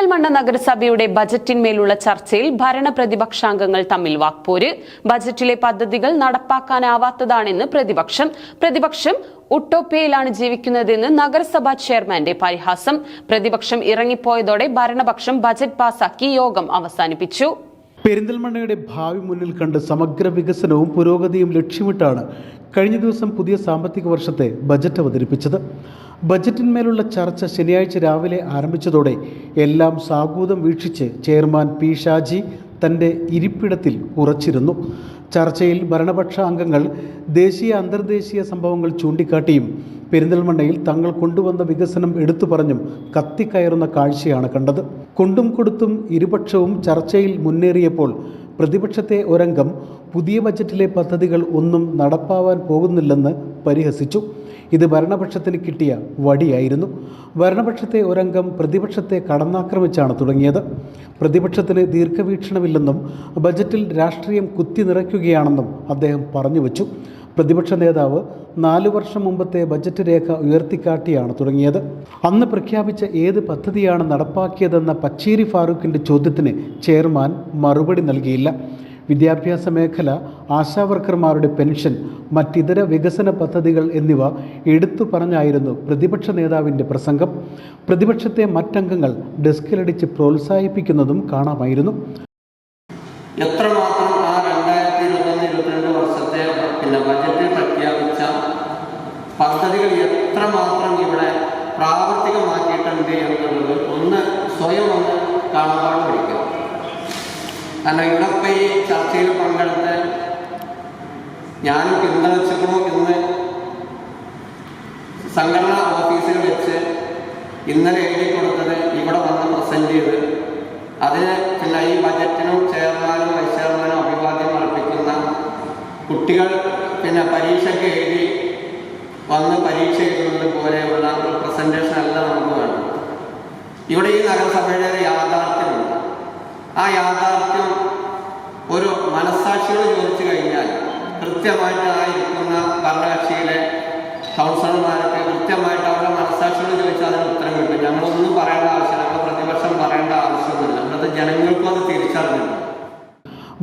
പെരിന്തൽമണ്ണ നഗരസഭയുടെ ബജറ്റിന്മേലുള്ള ചർച്ചയിൽ ഭരണ പ്രതിപക്ഷാംഗങ്ങൾ തമ്മിൽ വാക്പോര്. ബജറ്റിലെ പദ്ധതികൾ നടപ്പാക്കാനാവാത്തതാണെന്ന് പ്രതിപക്ഷം. പ്രതിപക്ഷം ഉട്ടോപ്യയിലാണ് ജീവിക്കുന്നതെന്ന് നഗരസഭാ ചെയർമാന്റെ പരിഹാസം. പ്രതിപക്ഷം ഇറങ്ങിപ്പോയതോടെ ഭരണപക്ഷം ബജറ്റ് പാസാക്കി യോഗം അവസാനിപ്പിച്ചു. പെരിന്തൽമണ്ണയുടെ ഭാവി മുന്നിൽ കണ്ട് സമഗ്ര വികസനവും പുരോഗതിയും ലക്ഷ്യമിട്ടാണ് കഴിഞ്ഞ ദിവസം പുതിയ സാമ്പത്തിക വർഷത്തെ ബജറ്റ് അവതരിപ്പിച്ചത്. ബജറ്റിന്മേലുള്ള ചർച്ച ശനിയാഴ്ച രാവിലെ ആരംഭിച്ചതോടെ എല്ലാം സാഗൂതം വീക്ഷിച്ച് ചെയർമാൻ പി ഷാജി തന്റെ ഇരിപ്പിടത്തിൽ ഉറച്ചിരുന്നു. ചർച്ചയിൽ ഭരണപക്ഷ അംഗങ്ങൾ ദേശീയ അന്തർദേശീയ സംഭവങ്ങൾ ചൂണ്ടിക്കാട്ടിയും പെരിന്തൽമണ്ണയിൽ തങ്ങൾ കൊണ്ടുവന്ന വികസനം എടുത്തു പറഞ്ഞും കത്തിക്കയറുന്ന കാഴ്ചയാണ് കണ്ടത്. കൊണ്ടും കൊടുത്തും ഇരുപക്ഷവും ചർച്ചയിൽ മുന്നേറിയപ്പോൾ പ്രതിപക്ഷത്തെ ഒരംഗം പുതിയ ബജറ്റിലെ പദ്ധതികൾ ഒന്നും നടപ്പാവാൻ പോകുന്നില്ലെന്ന് പരിഹസിച്ചു. ഇത് ഭരണപക്ഷത്തിന് കിട്ടിയ വടിയായിരുന്നു. ഭരണപക്ഷത്തെ ഒരംഗം പ്രതിപക്ഷത്തെ കടന്നാക്രമിച്ചാണ് തുടങ്ങിയത്. പ്രതിപക്ഷത്തിന് ദീർഘവീക്ഷണമില്ലെന്നും ബജറ്റിൽ രാഷ്ട്രീയം കുത്തി നിറയ്ക്കുകയാണെന്നും അദ്ദേഹം പറഞ്ഞു വച്ചു. പ്രതിപക്ഷ നേതാവ് നാലു വർഷം മുമ്പത്തെ ബജറ്റ് രേഖ ഉയർത്തിക്കാട്ടിയാണ് തുടങ്ങിയത്. അന്ന് പ്രഖ്യാപിച്ച ഏത് പദ്ധതിയാണ് നടപ്പാക്കിയതെന്ന പച്ചേരി ഫാറൂഖിന്റെ ചോദ്യത്തിന് ചെയർമാൻ മറുപടി നൽകിയില്ല. വിദ്യാഭ്യാസ മേഖല ആശാവർക്കർമാരുടെ പെൻഷൻ മറ്റിതര വികസന പദ്ധതികൾ എന്നിവ എടുത്തു പറഞ്ഞായിരുന്നു പ്രതിപക്ഷ നേതാവിന്റെ പ്രസംഗം. പ്രതിപക്ഷത്തെ മറ്റംഗങ്ങൾ ഡെസ്കിലടിച്ച് പ്രോത്സാഹിപ്പിക്കുന്നതും കാണാമായിരുന്നു. എത്രമാത്രം പിന്നെ ബജറ്റിൽ പ്രഖ്യാപിച്ച പദ്ധതികൾ എത്രമാത്രം ഇവിടെ പ്രാവർത്തികമാക്കിയിട്ടുണ്ട് എന്നുള്ളത് ഒന്ന് സ്വയം ഒന്ന് കാണാതെ പഠിക്കുക. കാരണം ഇവിടെ ഈ ചർച്ചയിൽ പങ്കെടുത്ത് ഞാനും പിന്തുണച്ചിക്കണോ എന്ന് സംഘടനാ ഓഫീസിൽ വെച്ച് ഇന്നലെ എഴുതി കൊടുത്തത് ഇവിടെ വന്ന് പ്രസന്റ് ചെയ്ത് അതിന് പിന്നെ ഈ ബജറ്റിനും ചെയർമാനും വൈസ് കുട്ടികൾ പിന്നെ പരീക്ഷയ്ക്ക് എഴുതി വന്ന് പരീക്ഷ എഴുതുന്നത് പോലെയുള്ള ഒരു പ്രസന്റേഷൻ അല്ല നമുക്ക് വേണ്ടത്. ഇവിടെ ഈ നഗരസഭയുടെ ഒരു യാഥാർത്ഥ്യമുണ്ട് ആ യാഥാർത്ഥ്യം ഒരു മനസ്സാക്ഷിയോട് ചോദിച്ചു കഴിഞ്ഞാൽ കൃത്യമായിട്ട് ആയിരിക്കുന്ന ഭരണകക്ഷിയിലെ കൗൺസിലർമാരൊക്കെ കൃത്യമായിട്ട് അവരുടെ മനസ്സാക്ഷിയോട് ചോദിച്ചാൽ അതിന് ഉത്തരം കിട്ടും. ഞങ്ങളൊന്നും പറയേണ്ട ആവശ്യമില്ല. നമ്മുടെ പ്രതിപക്ഷം പറയേണ്ട ആവശ്യമൊന്നുമില്ല. ഇവിടുത്തെ ജനങ്ങൾക്കും അത്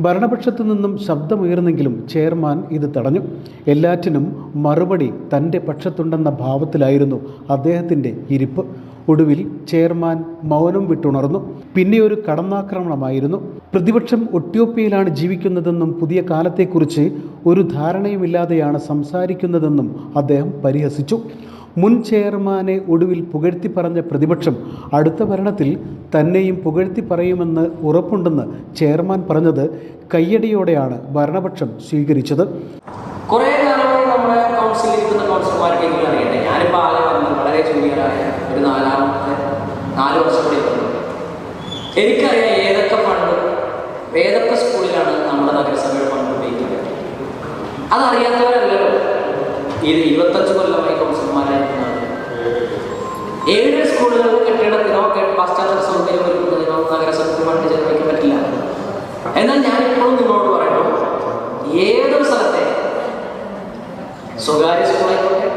ഭരണപക്ഷത്തു നിന്നും ശബ്ദമുയർന്നെങ്കിലും ചെയർമാൻ ഇത് തടഞ്ഞു. എല്ലാറ്റിനും മറുപടി തന്റെ പക്ഷത്തുണ്ടെന്ന ഭാവത്തിലായിരുന്നു അദ്ദേഹത്തിന്റെ ഇരിപ്പ്. ഒടുവിൽ ചെയർമാൻ മൗനം വിട്ടുണർന്നു. പിന്നെ ഒരു കടന്നാക്രമണമായിരുന്നു. പ്രതിപക്ഷം ഒട്ടിയോപ്പ്യയിലാണ് ജീവിക്കുന്നതെന്നും പുതിയ കാലത്തെക്കുറിച്ച് ഒരു ധാരണയുമില്ലാതെയാണ് സംസാരിക്കുന്നതെന്നും അദ്ദേഹം പരിഹസിച്ചു. മുൻ ചെയർമാനെ ഒടുവിൽ പുകഴ്ത്തി പറഞ്ഞ പ്രതിപക്ഷം അടുത്ത ഭരണത്തിൽ തന്നെയും പുകഴ്ത്തി പറയുമെന്ന് ഉറപ്പുണ്ടെന്ന് ചെയർമാൻ പറഞ്ഞത് കയ്യടിയോടെയാണ് ഭരണപക്ഷം സ്വീകരിച്ചത്. എനിക്കറിയാം ഏതൊക്കെ ഫണ്ട് ഏതൊക്കെ സ്കൂളിലാണ് നമ്മുടെ നഗരസഭയുടെ ഫണ്ട് ഉപയോഗിക്കുന്നത് അതറിയാത്തവരല്ലല്ലോ. ഇത് ഇരുപത്തഞ്ച് കൊല്ലമായി കൗൺസിലർമാരെ ഏഴ് സ്കൂളുകളിൽ കെട്ടിടത്തിനോ പാശ്ചാത്യ സൗകര്യം ഒരുക്കുന്നതിനോ നഗരസഭയ്ക്ക് ഫണ്ട് ചെലവഴിക്കാൻ പറ്റില്ല. എന്നാൽ ഞാൻ ഇപ്പോഴും നിങ്ങളോട് പറയുന്നു ഏതൊരു സ്ഥലത്തെ സ്വകാര്യ സ്കൂളായിക്കോട്ടെ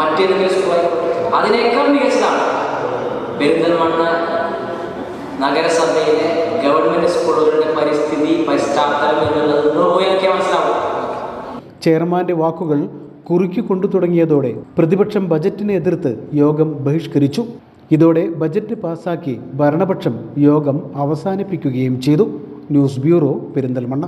മറ്റേതെങ്കിലും സ്കൂളായിക്കോട്ടെ അതിനേക്കാൾ മികച്ചതാണ് പെരിന്തൽമണ്ണ നഗരസഭയിലെ ഗവൺമെന്റ് സ്കൂളുകളുടെ പരിസ്ഥിതി പശ്ചാത്തലം എന്നുള്ളത് നോക്കിയാൽ മനസ്സിലാവും. ചെയർമാന്റെ വാക്കുകൾ കുറുക്കി കൊണ്ടു തുടങ്ങിയതോടെ പ്രതിപക്ഷം ബജറ്റിനെ എതിർത്ത് യോഗം ബഹിഷ്കരിച്ചു. ഇതോടെ ബജറ്റ് പാസാക്കി ഭരണപക്ഷം യോഗം അവസാനിപ്പിക്കുകയും ചെയ്തു. News bureau Perinthalmanna.